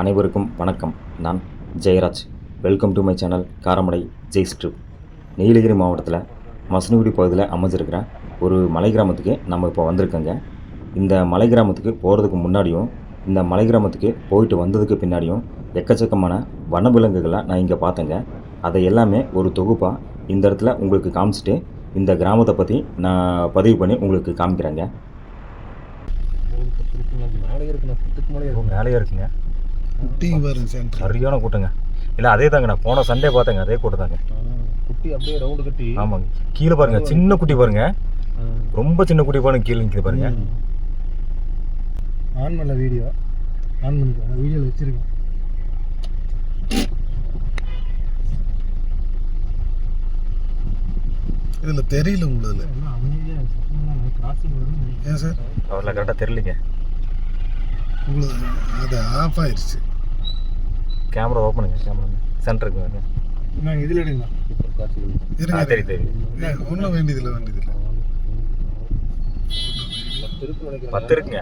அனைவருக்கும் வணக்கம். நான் Jayaraj. Welcome to my channel Karamadai Jai strip Nilgiri மாவட்டத்தில் மசனகுடி பகுதியில் அமைஞ்சிருக்கிற ஒரு மலை கிராமத்துக்கு நம்ம இப்போ வந்திருக்கோங்க. இந்த மலை கிராமத்துக்கு போகிறதுக்கு முன்னாடியும் இந்த மலை கிராமத்துக்கு போயிட்டு வந்ததுக்கு பின்னாடியும் எக்கச்சக்கமான வனவிலங்குகளை நான் இங்கே பார்த்தேங்க. அதை எல்லாமே ஒரு தொகுப்பாக இந்த இடத்துல உங்களுக்கு காமிச்சிட்டு இந்த கிராமத்தை பற்றி நான் பதிவு பண்ணி உங்களுக்கு காமிக்கிறேங்க. மேலே இருக்குண்ணா மேலே இருக்குங்க. குட்டி பாருங்க சரியான கூட்டங்க. இல்லை அதே தாங்க நான் போன சண்டே பார்த்தேங்க அதே கூட்டம் தாங்க. குட்டி அப்படியே ரவுண்டு கட்டி. ஆமாங்க. கீழே பாருங்க சின்ன குட்டி பாருங்க. ரொம்ப சின்ன குட்டி பாருங்க கீழே நிற்கிது பாருங்க. ஆன் பண்ணல வீடியோ ஆன் பண்ணிக்கோ வீடியோவில் வச்சிருக்கேன். இதில் தெரியல உங்களுக்கு ஏன் சார்? அவரில் கரெக்டாக தெரியலிங்க. உங்களுக்கு அது ஆஃப் ஆயிடுச்சு கேமரா ஓப்பனுங்க கேமரா சென்டருக்கு வாங்க. நாங்கள் இதில் எடுங்க. இருங்க தெரியும் ஒன்றும் வேண்டியதில்லை வேண்டியதில்லை. பத்து இருக்குங்க.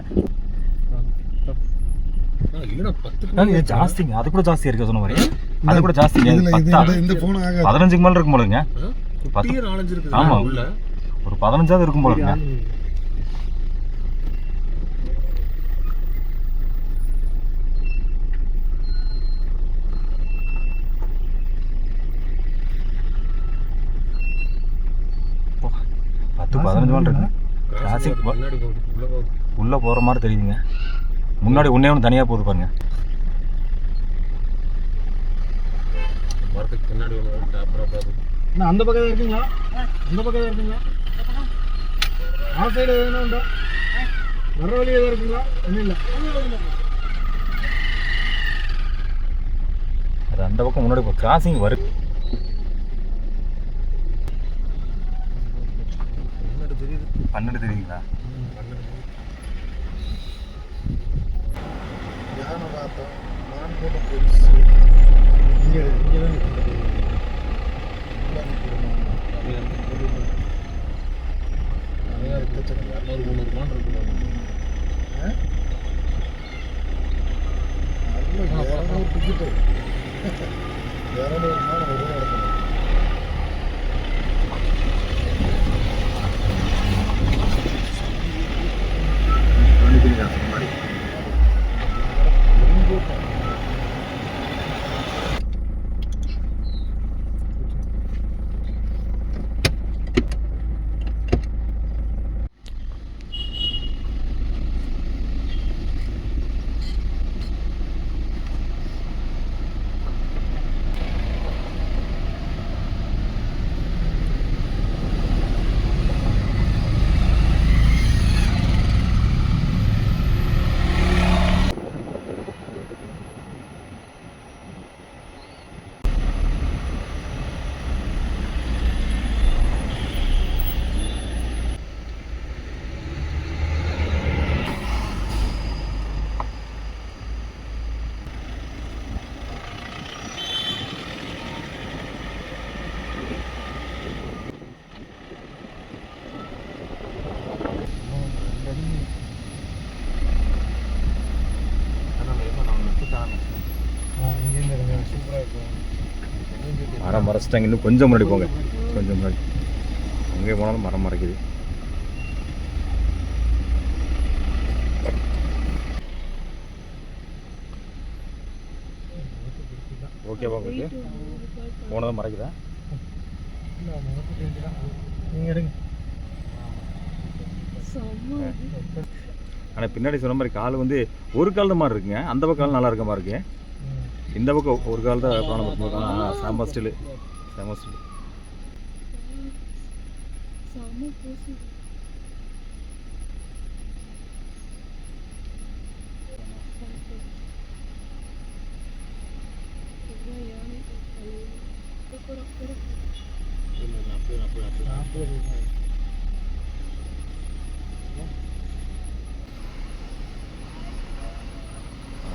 ஜாஸ்திங்க. அது கூட ஜாஸ்தி இருக்கு சொன்ன மாதிரி. அது கூட ஜாஸ்திங்க இந்த- பதினஞ்சுக்கு மேலே இருக்கும் போலுங்க ஆமா. ஒரு பதினஞ்சாவது இருக்கும் போலுங்க பத்து பதினஞ்சு மேலே இருக்குங்க போகுது உள்ள போகிற மாதிரி தெரியுதுங்க. முன்னாடி ஒன்றே ஒன்று தனியாக போகுது பாருங்க. அந்த பக்கம் இருக்குங்களா? அந்த பக்கம் இருக்குங்களா? ஆ சைடு எதுனா உண்டா? வர வழி எதாவது இருக்குங்களா? ஒன்றும் இல்லை. அது அந்த பக்கம் முன்னாடி இப்போ கிராசிங் வரு polis ஃபஸ்ட் மரம் இன்னும் கொஞ்சம் முன்னாடி போங்க. கொஞ்சம் முன்னாடி. அங்கே போனாலும் மரம் மறைக்குது. ஓகேவா உங்களுக்கு போனதும் மறைக்குதா? ஆனால் பின்னாடி சொன்ன மாதிரி கால் வந்து ஒரு கால் தான் மாதிரி இருக்குங்க. அந்த பக்கம் நல்லா இருக்க மாதிரி இருக்கு. இந்த பக்கம் ஒரு கால் தான் சாம்பார் ஸ்டில். செம்ம ஸ்டில்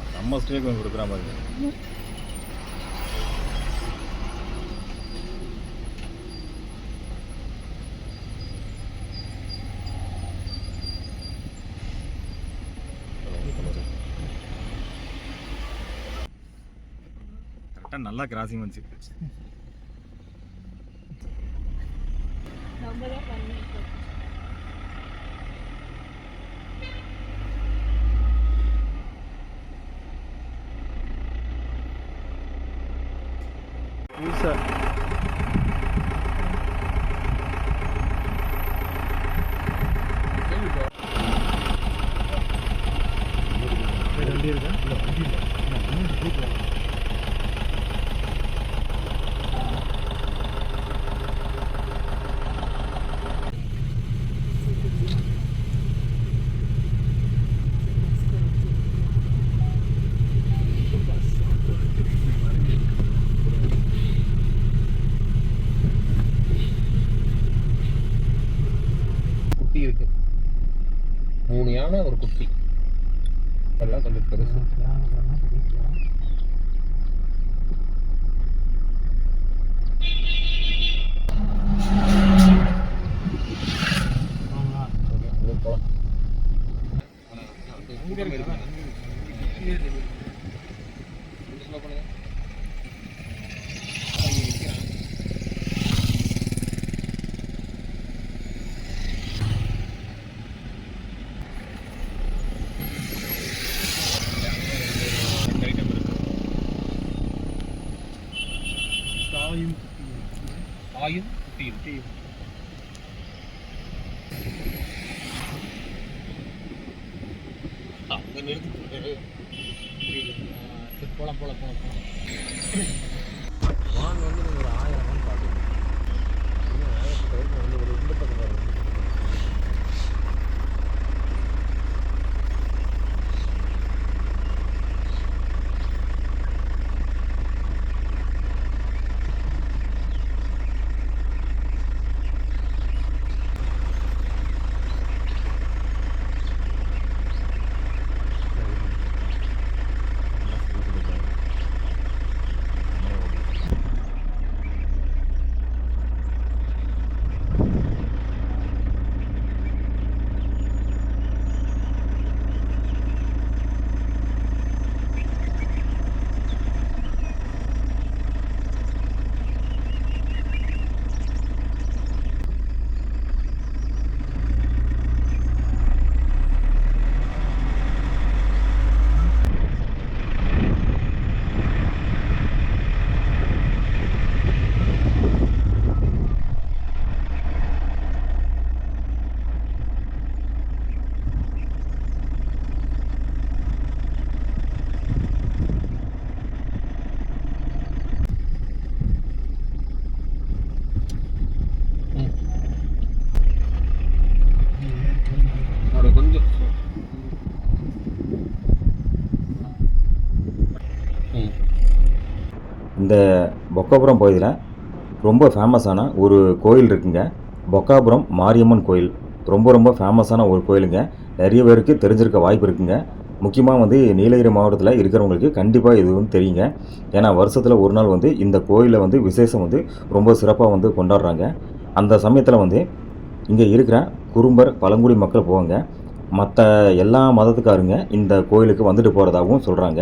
செம்ம ஸ்டில் கொஞ்சம் கொடுக்குற மாதிரி இருக்கு. கரெக்டாக நல்லா கிராசிங் வந்துச்சு நம்ம தான் பண்ணிருக்கோம் வண்டி இருக்கா இல்லை வண்டி இல்லை குட்டி இருக்கு மூணு யானை ஒரு குட்டி. எல்லாம் கொஞ்சம் பெருசு. ஓகே, அது போலாம். எங்க இருக்கு? இங்க இருக்கு. கொஞ்சம் slow பண்ணுங்க. அங்க நிக்கிறான். தாயும் ஆயும் குட்டியும் அங்க நிறுத்து சரி போலாம் போலாம் வான் வந்து நீங்கள் ஒரு ஆயிரம் வான் பார்க்கணும் இன்னும் ஆயிரத்தி வந்து ஒரு இந்த பக்கம் இந்த பொக்காபுரம் பகுதியில் ரொம்ப ஃபேமஸான ஒரு கோயில் இருக்குங்க. பொக்காபுரம் மாரியம்மன் கோயில். ரொம்ப ரொம்ப ஃபேமஸான ஒரு கோயிலுங்க. நிறைய பேருக்கு தெரிஞ்சிருக்க வாய்ப்பு இருக்குங்க. முக்கியமாக வந்து நீலகிரி மாவட்டத்தில் இருக்கிறவங்களுக்கு கண்டிப்பாக இது வந்து தெரியுங்க. ஏன்னா வருஷத்தில் ஒரு நாள் வந்து இந்த கோயிலில் வந்து விசேஷம் வந்து ரொம்ப சிறப்பாக வந்து கொண்டாடுறாங்க. அந்த சமயத்தில் வந்து இங்கே இருக்கிற குறும்பர் பழங்குடி மக்கள் போவாங்க. மற்ற எல்லா மதத்துக்காருங்க இந்த கோயிலுக்கு வந்துட்டு போகிறதாகவும் சொல்கிறாங்க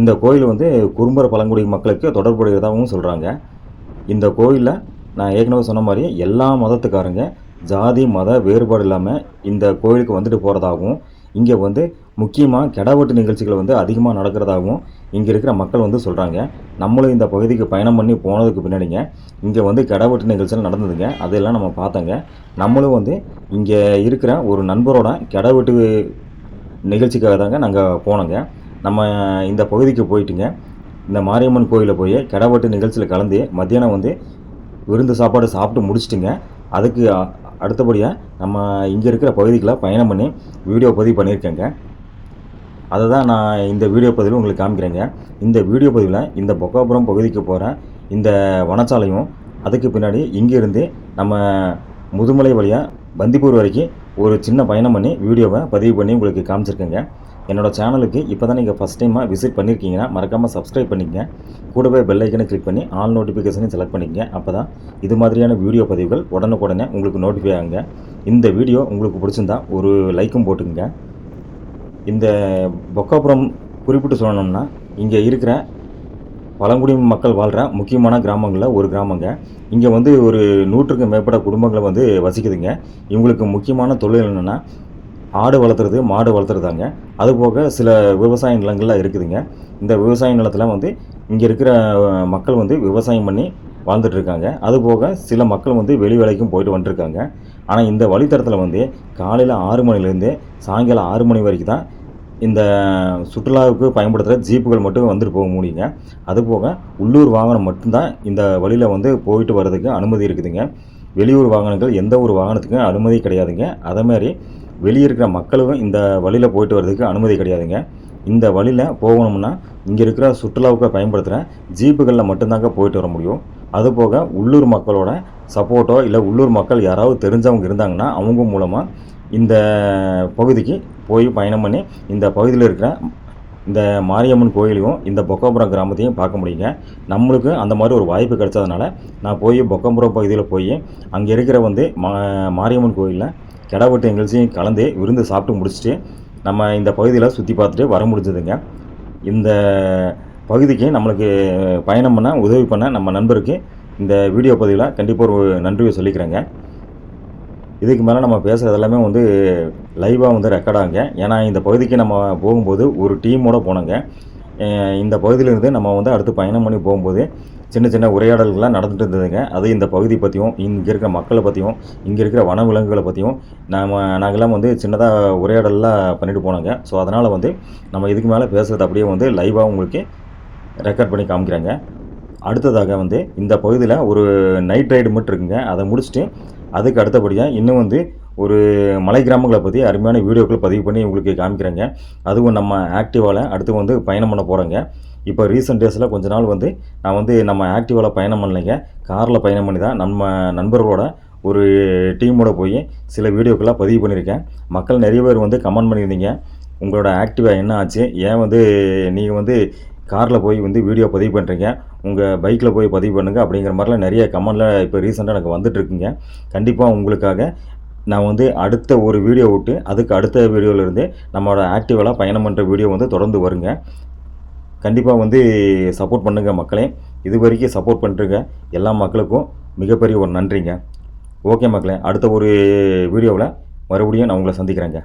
இந்த கோயில் வந்து குறும்பர் பழங்குடி மக்களுக்கு தொடர்புடையதாகவும் சொல்கிறாங்க இந்த கோயிலில் நான் ஏற்கனவே சொன்ன மாதிரி எல்லா மதத்துக்காரங்க ஜாதி மத வேறுபாடு இல்லாமல் இந்த கோயிலுக்கு வந்துட்டு போகிறதாகவும் இங்கே வந்து முக்கியமாக கெடாவெட்டு நிகழ்ச்சிகள் வந்து அதிகமாக நடக்கிறதாகவும் இங்கே இருக்கிற மக்கள் வந்து சொல்கிறாங்க நம்மளும் இந்த பகுதிக்கு பயணம் பண்ணி போனதுக்கு பின்னாடிங்க இங்கே வந்து கெடாவெட்டு நிகழ்ச்சிகள் நடந்ததுங்க. அதெல்லாம் நம்ம பார்த்தோங்க. நம்மளும் வந்து இங்கே இருக்கிற ஒரு நண்பரோட கெடாவெட்டு நிகழ்ச்சிக்காக தாங்க நாங்கள் போனோங்க. நம்ம இந்த பகுதிக்கு போயிட்டுங்க. இந்த மாரியம்மன் கோயிலில் போய் கிடவட்டு நிகழ்ச்சியில் கலந்து மத்தியானம் வந்து விருந்து சாப்பாடு சாப்பிட்டு முடிச்சிட்டுங்க. அதுக்கு அடுத்தபடியாக நம்ம இங்கே இருக்கிற பகுதிக்கெலாம் பயணம் பண்ணி வீடியோ பதிவு பண்ணியிருக்கேங்க. அதை தான் நான் இந்த வீடியோ பதிவில் உங்களுக்கு காமிக்கிறேங்க. இந்த வீடியோ பதிவில் இந்த பொக்காபுரம் பகுதிக்கு போகிற இந்த வனச்சாலையும் அதுக்கு பின்னாடி இங்கேருந்து நம்ம முதுமலை வழியாக பந்திப்பூர் வரைக்கும் ஒரு சின்ன பயணம் பண்ணி வீடியோவை பதிவு பண்ணி உங்களுக்கு காமிச்சிருக்கேங்க. என்னோடய சேனலுக்கு இப்போ தான் நீங்கள் ஃபஸ்ட் டைமாக விசிட் பண்ணியிருக்கீங்கன்னா மறக்காமல் சப்ஸ்கிரைப் பண்ணிக்கங்க. கூடவே பெல் ஐக்கனை கிளிக் பண்ணி ஆல் நோட்டிஃபிகேஷனையும் செலக்ட் பண்ணிக்கங்க. அப்போ தான் இது மாதிரியான வீடியோ பதிவுகள் உடனுக்குடனே உங்களுக்கு நோட்டிஃபை ஆகுங்க. இந்த வீடியோ உங்களுக்கு பிடிச்சிருந்தா ஒரு லைக்கும் போட்டுக்கங்க. இந்த பொக்காபுரம் குறிப்பிட்டு சொல்லணும்னா இங்கே இருக்கிற பழங்குடி மக்கள் வாழ்கிற முக்கியமான கிராமங்களில் ஒரு கிராமங்க. இங்கே வந்து ஒரு நூற்றுக்கும் மேற்பட்ட குடும்பங்களை வந்து வசிக்குதுங்க. இவங்களுக்கு முக்கியமான தொழில் என்னென்னா ஆடு வளர்த்துறது மாடு வளர்த்துறதாங்க. அதுபோக சில விவசாய நிலங்கள்லாம் இருக்குதுங்க. இந்த விவசாய நிலத்தில் வந்து இங்கே இருக்கிற மக்கள் வந்து விவசாயம் பண்ணி வாழ்ந்துட்டு இருக்காங்க அதுபோக சில மக்கள் வந்து வெளி வேலைக்கும் போயிட்டு வந்துட்டுருக்காங்க ஆனால் இந்த வழித்தடத்தில் வந்து காலையில் ஆறு மணிலேருந்து சாயங்காலம் ஆறு மணி வரைக்கும் தான் இந்த சுற்றுலாவுக்கு பயன்படுத்துகிற ஜீப்புகள் மட்டும் வந்துட்டு போக முடியுங்க. அதுபோக உள்ளூர் வாகனம் மட்டும்தான் இந்த வழியில் வந்து போயிட்டு வர்றதுக்கு அனுமதி இருக்குதுங்க. வெளியூர் வாகனங்கள் எந்த ஒரு வாகனத்துக்கும் அனுமதி கிடையாதுங்க. அதே மாதிரி வெளியே இருக்கிற மக்களும் இந்த வழியில் போயிட்டு வர்றதுக்கு அனுமதி கிடையாதுங்க. இந்த வழியில் போகணும்னா இங்கே இருக்கிற சுற்றுலாவுக்கு பயன்படுத்துகிற ஜீப்புகளில் மட்டும்தாங்க போயிட்டு வர முடியும். அதுபோக உள்ளூர் மக்களோட சப்போர்ட்டோ இல்லை உள்ளூர் மக்கள் யாராவது தெரிஞ்சவங்க இருந்தாங்கன்னா அவங்க மூலமாக இந்த பகுதிக்கு போய் பயணம் பண்ணி இந்த பகுதியில் இருக்கிற இந்த மாரியம்மன் கோயிலையும் இந்த பொக்கம்புரம் கிராமத்தையும் பார்க்க முடியுங்க. நம்மளுக்கு அந்த மாதிரி ஒரு வாய்ப்பு கிடைச்சதுனால நான் போய் பொக்கம்புரம் பகுதியில் போய் அங்கே இருக்கிற வந்து மா மாரியம்மன் கோயிலில் கிடவெட்டு நிகழ்ச்சியும் கலந்து விருந்து சாப்பிட்டு முடிச்சுட்டு நம்ம இந்த பகுதியில் சுற்றி பார்த்துட்டு வர முடிஞ்சதுங்க. இந்த பகுதிக்கு நம்மளுக்கு பயணம் பண்ண உதவி பண்ண நம்ம நண்பருக்கு இந்த வீடியோ பதிவில் கண்டிப்பாக ஒரு நன்றியை சொல்லிக்கிறேங்க. இதுக்கு மேலே நம்ம பேசுகிறது எல்லாமே வந்து லைவாக வந்து ரெக்கார்ட் ஆகுங்க. ஏன்னா இந்த பகுதிக்கு நம்ம போகும்போது ஒரு டீமோடு போனோங்க. இந்த பகுதியிலேருந்து நம்ம வந்து அடுத்து பயணம் பண்ணி போகும்போது சின்ன சின்ன உரையாடல்கள்லாம் நடந்துட்டு இருந்ததுங்க. அது இந்த பகுதி பற்றியும் இங்கே இருக்கிற மக்களை பற்றியும் இங்கே இருக்கிற வனவிலங்குகளை பற்றியும் நாம் நாங்கள்லாம் வந்து சின்னதாக உரையாடல்லாம் பண்ணிட்டு போனோங்க. ஸோ அதனால் வந்து நம்ம இதுக்கு மேலே பேசுகிறது அப்படியே வந்து லைவாக உங்களுக்கு ரெக்கார்ட் பண்ணி காமிக்கிறாங்க. அடுத்ததாக வந்து இந்த பகுதியில் ஒரு நைட் ரைடு மட்டும் இருக்குங்க. அதை முடிச்சுட்டு அதுக்கு அடுத்தபடியாக இன்னும் வந்து ஒரு மலை கிராமங்களை பற்றி அருமையான வீடியோக்கள் பதிவு பண்ணி உங்களுக்கு காமிக்கிறேங்க. அதுவும் நம்ம ஆக்டிவாவில் அடுத்து வந்து பயணம் பண்ண போகிறோங்க இப்போ ரீசெண்ட் டேஸில் கொஞ்ச நாள் வந்து நான் வந்து நம்ம ஆக்டிவாவில் பயணம் பண்ணலைங்க. காரில் பயணம் பண்ணி தான் நம்ம நண்பர்களோட ஒரு டீமோட போய் சில வீடியோக்கெல்லாம் பதிவு பண்ணியிருக்கேன். மக்கள் நிறைய பேர் வந்து கமெண்ட் பண்ணியிருந்தீங்க. உங்களோட ஆக்டிவா என்ன ஆச்சு? ஏன் வந்து நீங்கள் வந்து காரில் போய் வந்து வீடியோ பதிவு பண்ணுறீங்க உங்கள் பைக்கில் போய் பதிவு பண்ணுங்கள் அப்படிங்கிற மாதிரிலாம் நிறைய கமெண்டில் இப்போ ரீசெண்டாக எனக்கு வந்துட்டுருக்குங்க கண்டிப்பாக உங்களுக்காக நான் வந்து அடுத்த ஒரு வீடியோ விட்டு அதுக்கு அடுத்த வீடியோவிலேருந்து நம்மளோட ஆக்டிவெல்லாம் பயணம் பண்ணுற வீடியோ வந்து தொடர்ந்து வருங்க. கண்டிப்பாக வந்து சப்போர்ட் பண்ணுங்கள் மக்களே. இது வரைக்கும் சப்போர்ட் பண்ணுறங்க எல்லா மக்களுக்கும் மிகப்பெரிய ஒரு நன்றிங்க. ஓகே மக்களே அடுத்த ஒரு வீடியோவில் மறுபடியும் நான் உங்களை சந்திக்கிறேங்க.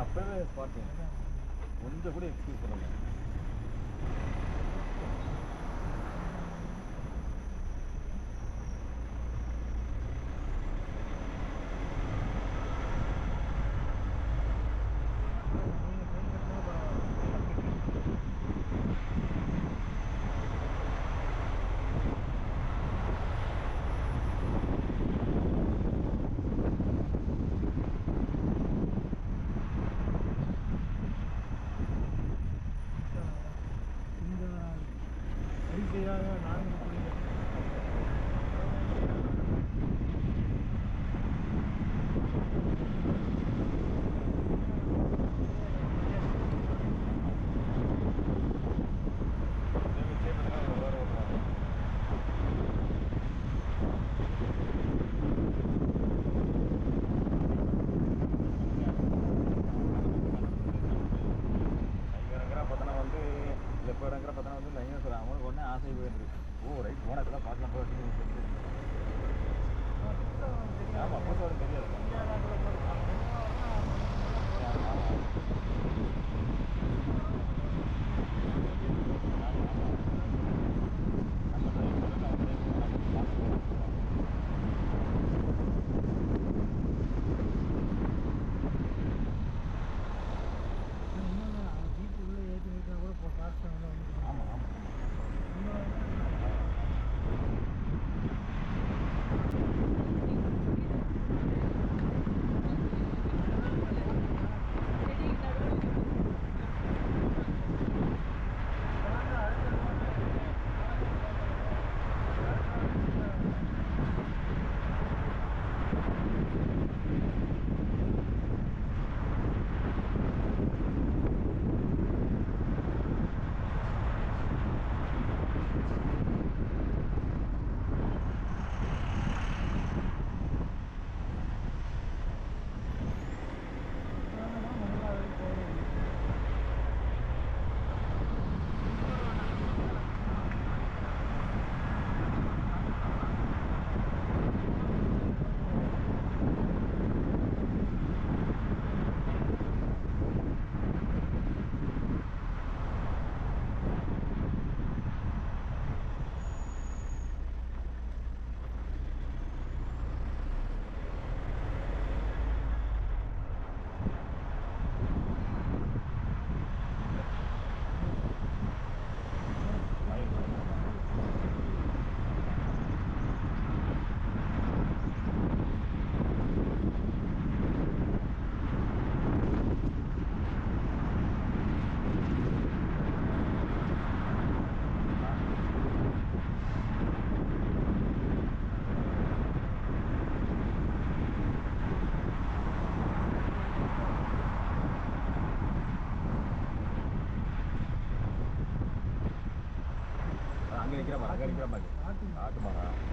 அப்பவே பார்த்தீங்க கொஞ்சம் கூட எக்ஸ்கியூஸ் பண்ணுங்க காட்டு ஆட்டு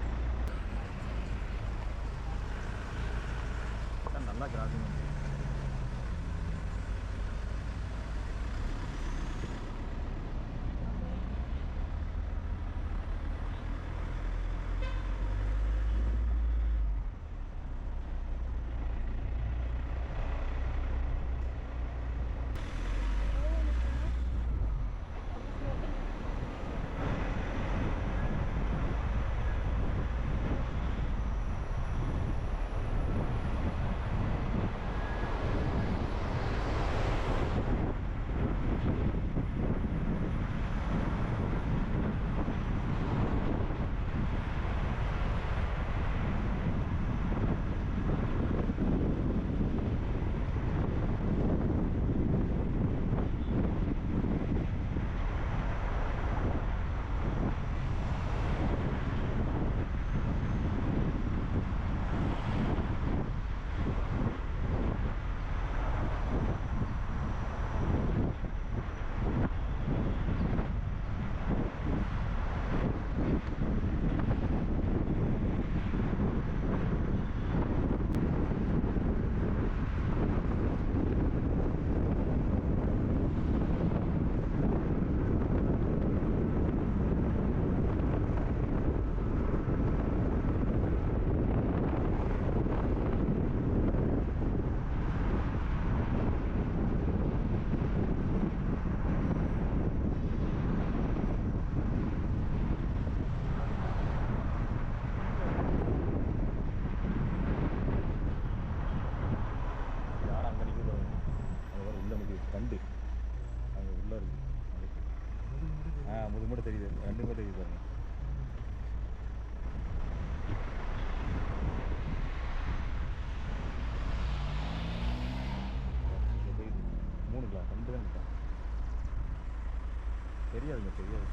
தெரியாதுங்க தெரியாது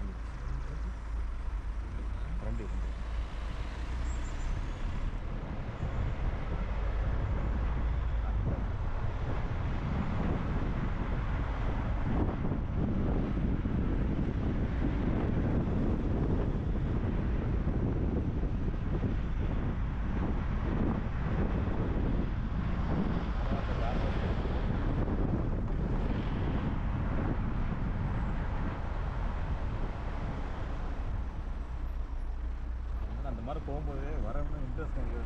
ரெண்டு போகும்போது வரணும்னு இன்ட்ரெஸ்ட் வந்து